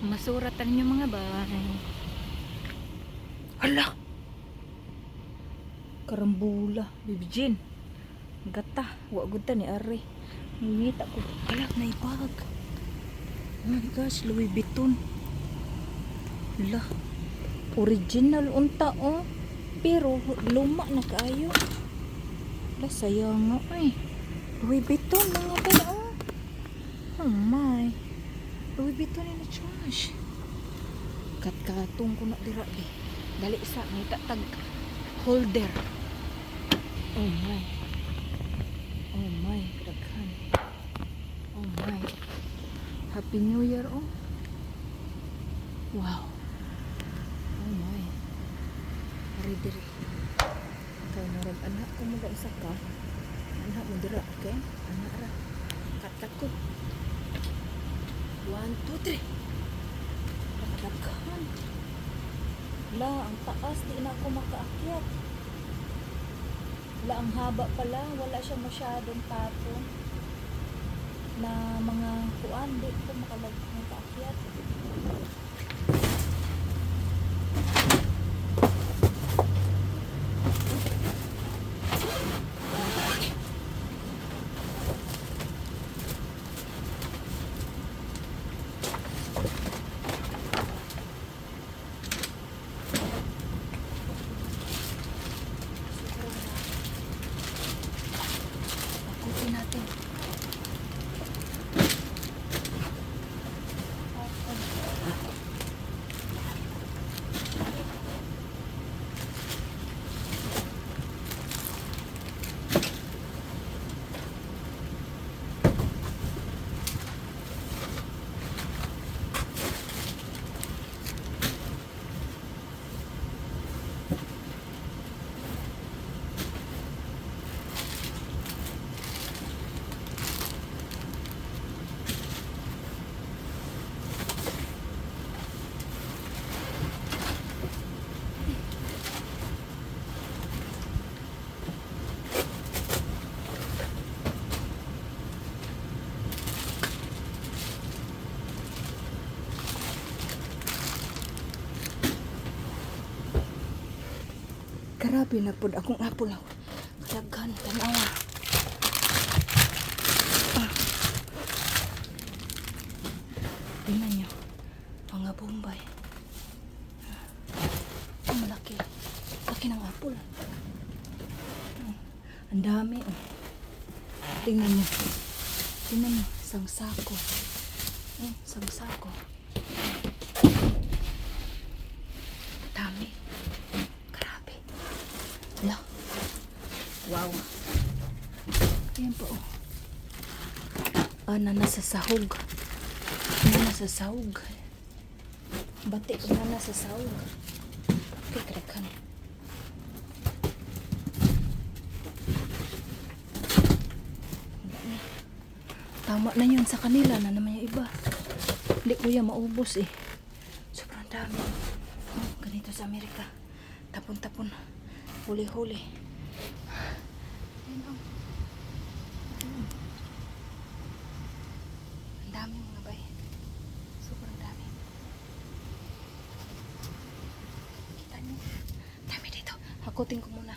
Masuratan ninyo mga bahay. Hala! Karambula. Bibijin. Gata. Wagod ta ni Ari. Ngita ko. Hala, naibag. Oh my gosh, Louis Vuitton. Hala. Original unta oh. Pero luma na kaayo. Hala, sayang nga ay. Louis Vuitton mga bay oh. Oh my. In the trash. Kat-katong ko na dira di. Dali isa, may tatag holder. Oh my. Oh my, daghan. Oh my. Happy New Year oh. Wow. Oh my. Ari diri. Kay narag anak ko mo isa ka. Anak mo dira, okay? Anak ra. Katakot. One, two, three. Daghan. La, ang taas, di na ako makaakyat. La, ang haba pala, wala siya masyadong tapon na mga kuan, di ko makalag makaakyat. Grabe na pod akong apple ako. Kalaghan, tanawa. Ah. Tingnan nyo. Mga bombay. Ah. Ang malaki. Laki ng apple. Ah. Ang dami. Oh. Tingnan nyo. Tingnan nyo. Isang sako. Eh, isang sako. Dami. Grabe. Ala. Wow. Ayan po. Ah, na nasa sahog. Na nasa sahog. Bati ko na nasa sahog. Okay, karakan. Tama na yun sa kanila na naman yung iba. Hindi ko yan maubos eh. Sobrang dami. Oh, ganito sa Amerika. Tapon-tapon. Huli-huli. Ayun, oh. Sasakutin ko muna.